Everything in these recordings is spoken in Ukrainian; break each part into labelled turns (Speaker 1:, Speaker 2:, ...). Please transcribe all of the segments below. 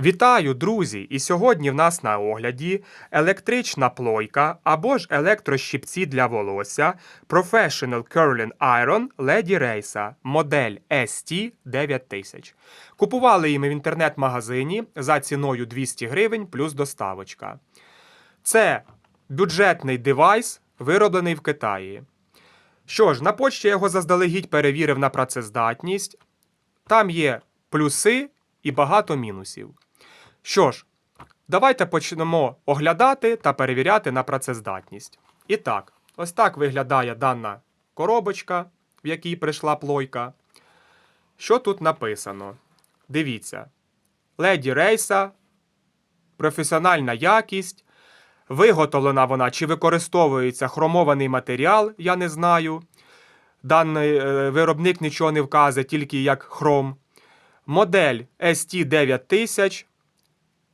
Speaker 1: Вітаю, друзі! І сьогодні в нас на огляді електрична плойка або ж електрощипці для волосся Professional Curling Iron Lady Racer модель ST9000. Купували її ми в інтернет-магазині за ціною 200 гривень плюс доставочка. Це бюджетний девайс, вироблений в Китаї. Що ж, на почті я його заздалегідь перевірив на працездатність. Там є плюси і багато мінусів. Що ж, давайте почнемо оглядати та перевіряти на працездатність. І так, ось так виглядає дана коробочка, в якій прийшла плойка. Що тут написано? Дивіться. Леді Рейса, професіональна якість. Виготовлена вона чи використовується хромований матеріал, я не знаю. Даний е, виробник нічого не вказує, тільки як хром. Модель ST9000.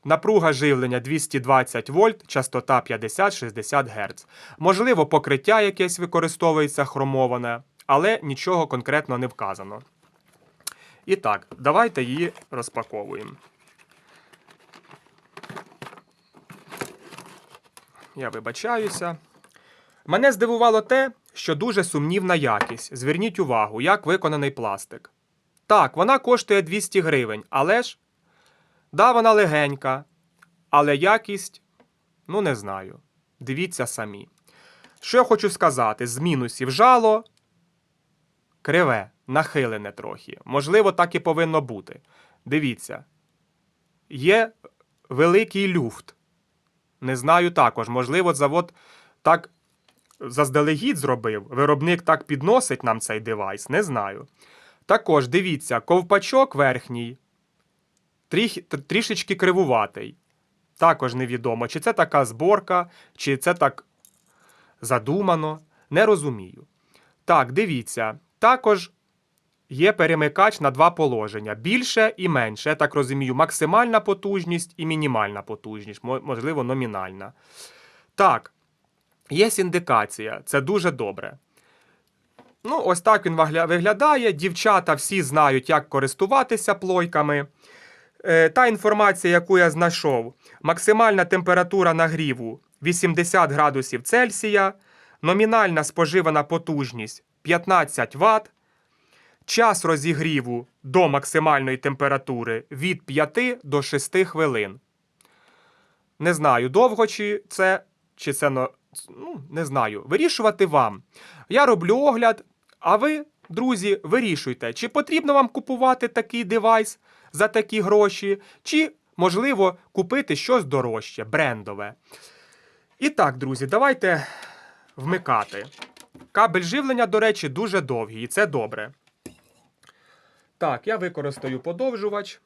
Speaker 1: Напруга живлення 220 вольт, частота 50-60 Гц. Можливо, покриття якесь використовується хромоване, але нічого конкретно не вказано. І так, давайте її розпаковуємо. Я вибачаюся. Мене здивувало те, що дуже сумнівна якість. Зверніть увагу, як виконаний пластик. Так, вона коштує 200 гривень, але ж. Да, вона легенька, але якість, ну не знаю. Дивіться самі. Що я хочу сказати: з мінусів жало криве, нахилене трохи. Можливо, так і повинно бути. Дивіться. Є великий люфт. Не знаю також. Можливо, завод так заздалегідь зробив. Виробник так підносить нам цей девайс, не знаю. Також дивіться, ковпачок верхній трішечки кривуватий. Також невідомо, чи це така зборка, чи це так задумано. Не розумію. Так, дивіться. Також є перемикач на два положення: більше і менше. Я так розумію, максимальна потужність і мінімальна потужність, можливо, номінальна. Так, є індикація, це дуже добре. Ну, ось так він виглядає. Дівчата всі знають, як користуватися плойками. Е, Та інформація, яку я знайшов, максимальна температура нагріву 80 градусів Цельсія, номінальна споживана потужність 15 Вт, час розігріву до максимальної температури від 5 до 6 хвилин. Не знаю, довго чи це, чи це ну, не знаю. Вирішувати вам. Я роблю огляд, а ви, друзі, вирішуйте, чи потрібно вам купувати такий девайс за такі гроші, чи, можливо, купити щось дорожче, брендове. І так, друзі, давайте вмикати. Кабель живлення, до речі, дуже довгий, і це добре. Так, я використаю подовжувач.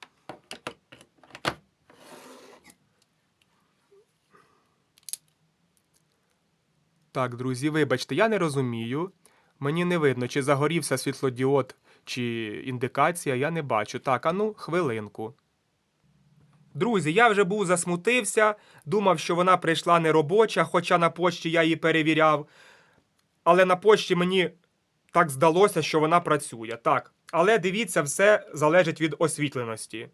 Speaker 1: Так, друзі, вибачте, я не розумію. Мені не видно, чи загорівся світлодіод, чи індикація, я не бачу. Так, а ну, хвилинку. Друзі, я вже був засмутився, думав, що вона прийшла не робоча, хоча на почті я її перевіряв. Але на почті мені так здалося, що вона працює. Так. Але дивіться, все залежить від освітленості.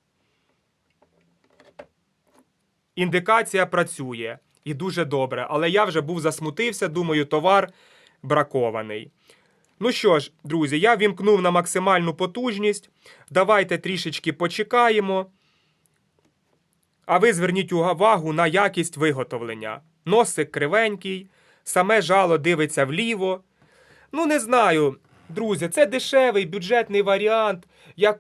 Speaker 1: Індикація працює і дуже добре, але я вже був засмутився, думаю, товар бракований. Ну що ж, друзі, я вімкнув на максимальну потужність. Давайте трішечки почекаємо. А ви зверніть увагу на якість виготовлення. Носик кривенький, саме жало дивиться вліво. Ну, не знаю, друзі, це дешевий бюджетний варіант. Я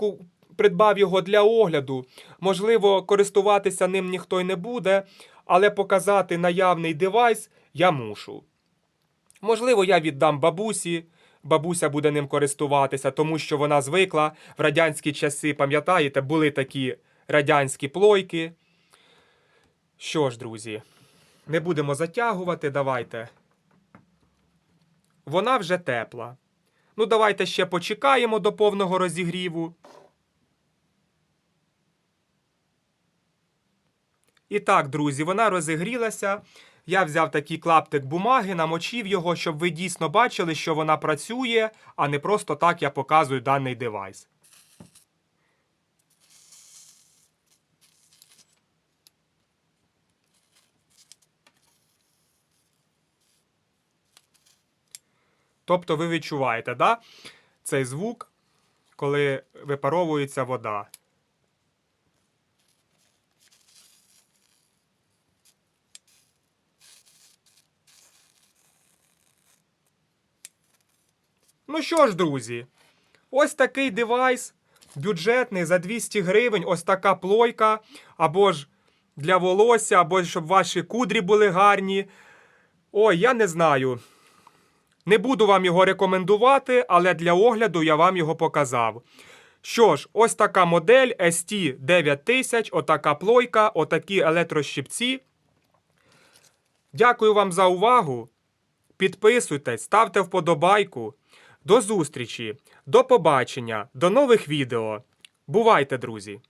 Speaker 1: придбав його для огляду. Можливо, користуватися ним ніхто й не буде, але показати наявний девайс я мушу. Можливо, я віддам бабусі. Бабуся буде ним користуватися, тому що вона звикла в радянські часи, пам'ятаєте, були такі радянські плойки. Що ж, друзі, не будемо затягувати, давайте. Вона вже тепла. Ну, давайте ще почекаємо до повного розігріву. І так, друзі, вона розігрілася. Я взяв такий клаптик бумаги, намочив його, щоб ви дійсно бачили, що вона працює, а не просто так я показую даний девайс. Тобто ви відчуваєте да, цей звук, коли випаровується вода. Ну що ж, друзі, ось такий девайс бюджетний за 200 гривень, ось така плойка, або ж для волосся, або щоб ваші кудрі були гарні. Ой, я не знаю. Не буду вам його рекомендувати, але для огляду я вам його показав. Що ж, ось така модель ST 9000, отака плойка, отакі електрощипці. Дякую вам за увагу. Підписуйтесь, ставте вподобайку. До зустрічі, до побачення, до нових відео. Бувайте, друзі!